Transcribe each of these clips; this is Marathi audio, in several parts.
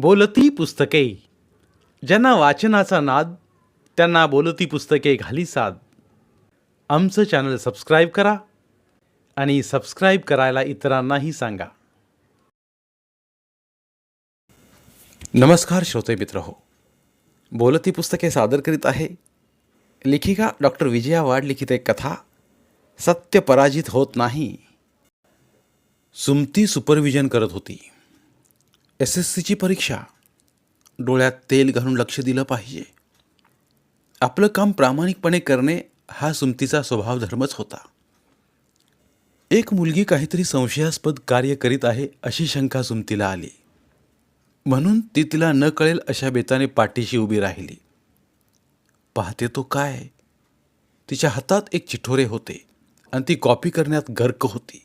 बोलती पुस्तके. ज्यांना वाचनाचा नाद त्यांना बोलती पुस्तके घाली साद. आमचं चॅनल सबस्क्राईब करा आणि सबस्क्राईब करायला इतरांनाही सांगा. नमस्कार श्रोते मित्र हो. बोलती पुस्तके सादर करीत आहे लेखिका डॉक्टर विजया वाड लिखित एक कथा सत्य पराजित होत नाही सुमती सुपरविजन करत होती. एस एस सीची परीक्षा. डोळ्यात तेल घालून लक्ष दिलं पाहिजे. आपलं काम प्रामाणिकपणे करणे हा सुमतीचा स्वभाव धर्मच होता. एक मुलगी काहीतरी संशयास्पद कार्य करीत आहे अशी शंका सुमतीला आली. म्हणून ती तिला न कळेल अशा बेताने पाठीशी उभी राहिली. पाहते तो काय? तिच्या हातात एक चिठोरे होते आणि ती कॉपी करण्यात गर्क होती.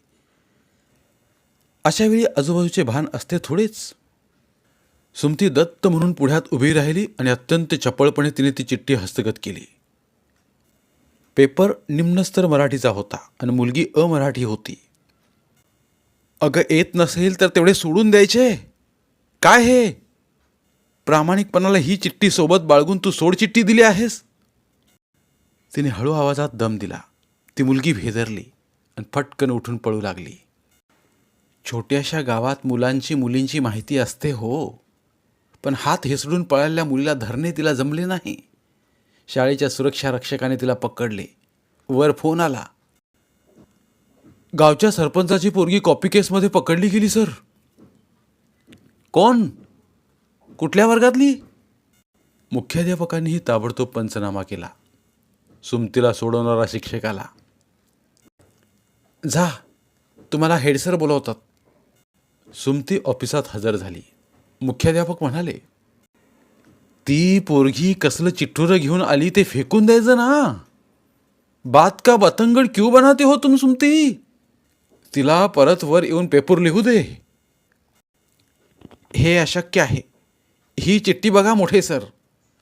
अशावेळी आजूबाजूचे भान असते थोडेच. सुमती दत्त म्हणून पुढ्यात उभी राहिली आणि अत्यंत चपळपणे तिने ती चिठ्ठी हस्तगत केली. पेपर निम्नस्तर मराठीचा होता आणि मुलगी अमराठी होती. अगं येत नसेल तर तेवढे सोडून द्यायचे. काय हे? प्रामाणिकपणाला ही चिठ्ठी सोबत बाळगून तू सोड चिठ्ठी दिली आहेस? तिने हळू आवाजात दम दिला. ती मुलगी भेदरली आणि फटकन उठून पळू लागली. छोट्याशा गावात मुलांची मुलींची माहिती असते हो. पण हात हेसडून पळालेल्या मुलीला धरणे तिला जमले नाही. शाळेच्या सुरक्षा रक्षकाने तिला पकडले. वर फोन आला. गावच्या सरपंचाची पोरगी कॉपी केसमध्ये पकडली गेली सर. कोण? कुठल्या वर्गातली? मुख्याध्यापकांनीही ताबडतोब पंचनामा केला. सुमतीला सोडवणारा शिक्षक आला. जा तुम्हाला हेडसर बोलवतात. सुमती ऑफिसात हजर झाली. मुख्याध्यापक म्हणाले ती पोरगी कसलं चिठ्ठुरं घेऊन आली ते फेकून द्यायचं ना. बात का बतंगड क्यू बनाते हो तुम सुमती? तिला परत वर येऊन पेपर लिहू दे. हे अशक्य आहे. ही चिठ्ठी बघा मोठे सर.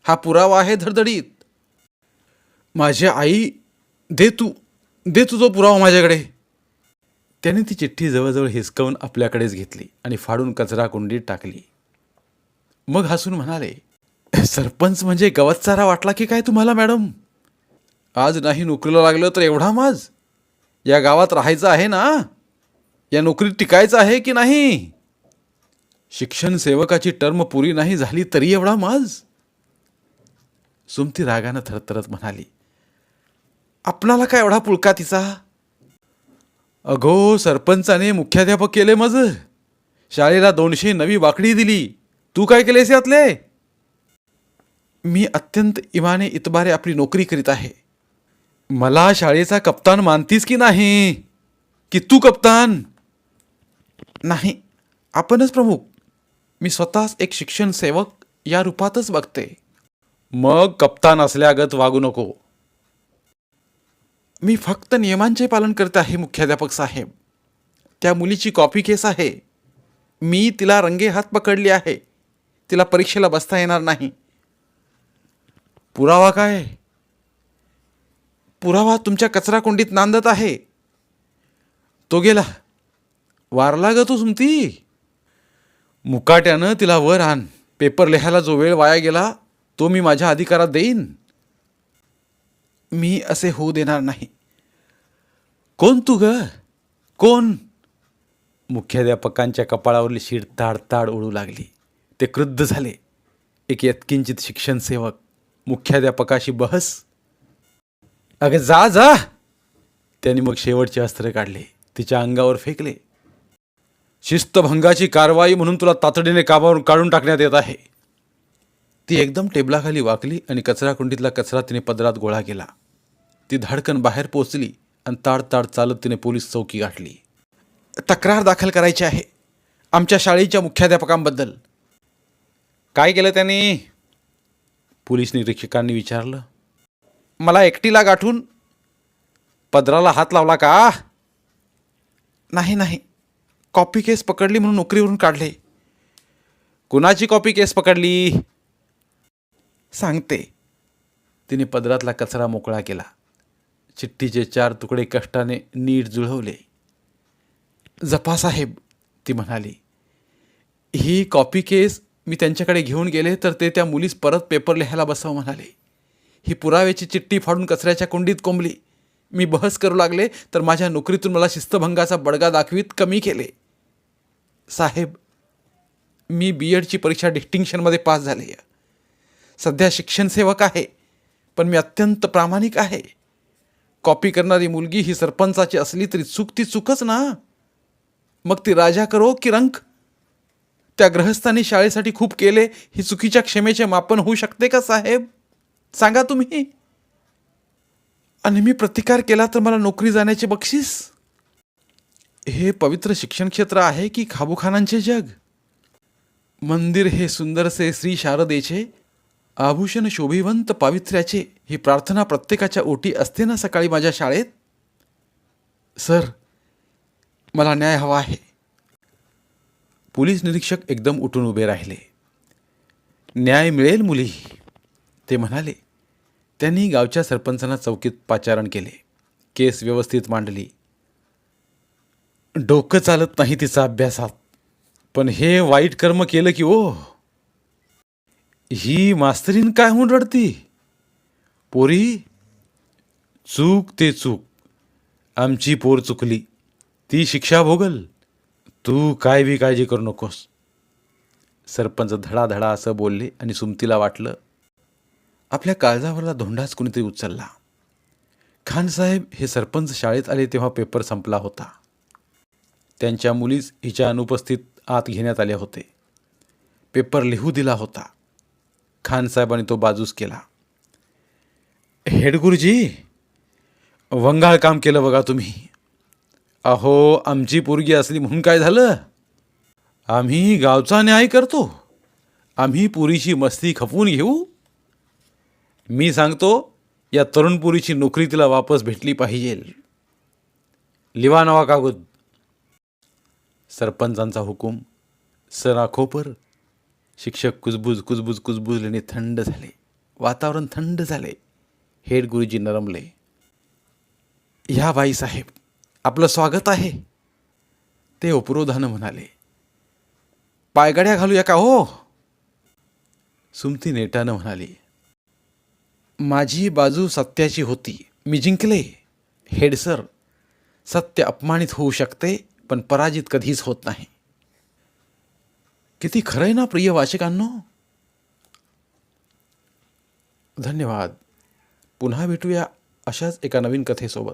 हा पुरावा आहे धडधडीत. माझी आई दे तू दे तू तो पुरावा माझ्याकडे. त्याने ती चिठ्ठी जवळजवळ हिसकावून आपल्याकडेच घेतली आणि फाडून कचरा कुंडीत टाकली. मग हसून म्हणाले सरपंच म्हणजे गवत चारा वाटला की काय तुम्हाला मॅडम? आज नाही नोकरीला लागलं तर एवढा माज. या गावात राहायचं आहे ना? या नोकरीत टिकायचं आहे की नाही? शिक्षण सेवकाची टर्म पुरी नाही झाली तरी एवढा माज. सुमती रागानं थरथरत म्हणाली आपणाला काय एवढा पुळका तिचा? अगो सरपंचाने मुख्याध्यापक केले मज. शाळेला दोनशे नवी वाकडी दिली. तू काय केलेस यातले? मी अत्यंत इमाने इतबारे आपली नोकरी करीत आहे. मला शाळेचा कप्तान मानतीस की नाही? की तू कप्तान? नाही आपणच प्रमुख. मी स्वतःच एक शिक्षण सेवक या रूपातच बघते. मग कप्तान असल्यागत वागू नको. मी फक्त नियमांचे पालन करते आहे मुख्याध्यापक साहेब. त्या मुलीची कॉपी केस आहे. मी तिला रंगे हात पकडली आहे. तिला परीक्षेला बसता येणार नाही. पुरावा काय? पुरावा तुमच्या कचराकुंडीत नांदत आहे. तो गेला. वारला ग तू सुमती मुकाट्यानं तिला वर आण. पेपर लिहायला जो वेळ वाया गेला तो मी माझ्या अधिकारात देईन. मी असे होऊ देणार नाही. कोण तू ग? कोण? मुख्याध्यापकांच्या कपाळावरली शीड ताड ताड उडू लागली. ते क्रुद्ध झाले. एक यत्किंचित शिक्षण सेवक मुख्याध्यापकाशी बहस. अगं जा जा. त्यांनी मग शेवटचे अस्त्र काढले. तिच्या अंगावर फेकले. शिस्तभंगाची कारवाई म्हणून तुला तातडीने कामावरून काढून टाकण्यात येत आहे. ती एकदम टेबलाखाली वाकली आणि कचरा कुंडीतला कचरा तिने पदरात गोळा केला. ती धडकन बाहेर पोचली आणि ताडताड चालत तिने पोलीस चौकी गाठली. तक्रार दाखल करायची आहे. आमच्या शाळेच्या मुख्याध्यापकांबद्दल. काय केलं त्यांनी? पोलीस निरीक्षकांनी विचारलं. मला एकटीला गाठून पदराला हात लावला का? नाही नाही. कॉपी केस पकडली म्हणून नोकरीवरून काढले. कुणाची कॉपी केस पकडली? सांगते. तिने पदरातला कचरा मोकळा केला. चिठ्ठीचे चार तुकडे कष्टाने नीट जुळवले. जपासाहेब ती म्हणाली. ही कॉपी केस मी त्यांच्याकडे घेऊन गेले तर ते त्या मुलीस परत पेपर लिहायला बसावं म्हणाले. ही पुराव्याची चिठ्ठी फाडून कचऱ्याच्या कुंडीत कोंबली. मी बहस करू लागले तर माझ्या नोकरीतून मला शिस्तभंगाचा बडगा दाखवीत कमी केले. साहेब मी बी एडची परीक्षा डिस्टिंक्शनमध्ये पास झाली. आहे सध्या शिक्षणसेवक आहे पण मी अत्यंत प्रामाणिक आहे. कॉपी करणारी मुलगी ही सरपंचाची असली तरी चूक ती चूकच ना. मग ती राजा करो की रंक? त्या ग्रहस्थांनी शाळेसाठी खूप केले ही चुकीच्या क्षमेचे मापन होऊ शकते का साहेब? सांगा तुम्ही. आणि मी प्रतिकार केला तर मला नोकरी जाण्याचे बक्षीस? हे पवित्र शिक्षण क्षेत्र आहे की खाबुखानांचे जग? मंदिर हे सुंदरसे श्री शारदेचे आभूषण शोभिवंत पावित्र्याचे ही प्रार्थना प्रत्येकाच्या ओटी असते ना सकाळी माझ्या शाळेत? सर मला न्याय हवा आहे. पोलीस निरीक्षक एकदम उठून उभे राहिले. न्याय मिळेल मुली ते म्हणाले. त्यांनी गावच्या सरपंचांना चौकीत पाचारण केले. केस व्यवस्थित मांडली. डोकं चालत नाही तिचा अभ्यासात पण हे वाईट कर्म केलं की ओ ही मास्तरीन काय होऊन रडती पोरी चूक ते चूक. आमची पोर चुकली. ती शिक्षा भोगल. तू काय बी काळजी करू नकोस. सरपंच धडाधडा असं बोलले आणि सुमतीला वाटलं आपल्या काळजावरला धोंडाच कुणीतरी उचलला. खानसाहेब हे सरपंच शाळेत आले तेव्हा पेपर संपला होता. त्यांच्या मुलीस हिच्या अनुपस्थित आत घेण्यात आले होते. पेपर लिहू दिला होता. खानसाहेबांनी तो बाजूस केला. हेडगुरुजी वंगाळ काम केलं बघा तुम्ही. अहो आमची पोरगी असली म्हणून काय झालं? आम्ही गावचा न्याय करतो. आम्ही पुरीची मस्ती खपवून घेऊ. मी सांगतो या तरुण पुरीची नोकरी तिला वापस भेटली पाहिजे. लिवा नवा कागद. सरपंचांचा हुकूम. सराखोपर शिक्षक कुजबुज कुजबुज कुजबुजल्याने थंड झाले. वातावरण थंड झाले. हेड गुरुजी नरमले. ह्या बाईसाहेब साहेब आपलं स्वागत आहे. ते उपरोधानं म्हणाले पायगड्या घालूया का हो? सुमती नेटानं म्हणाली माझी बाजू सत्याची होती. मी जिंकले. हेडसर सत्य अपमानित होऊ शकते पण पराजित कधीच होत नाही. किती खरं आहे ना प्रिय वाचकांनो. धन्यवाद. पुन्हा भेटूया अशाच एका नवीन कथेसोबत.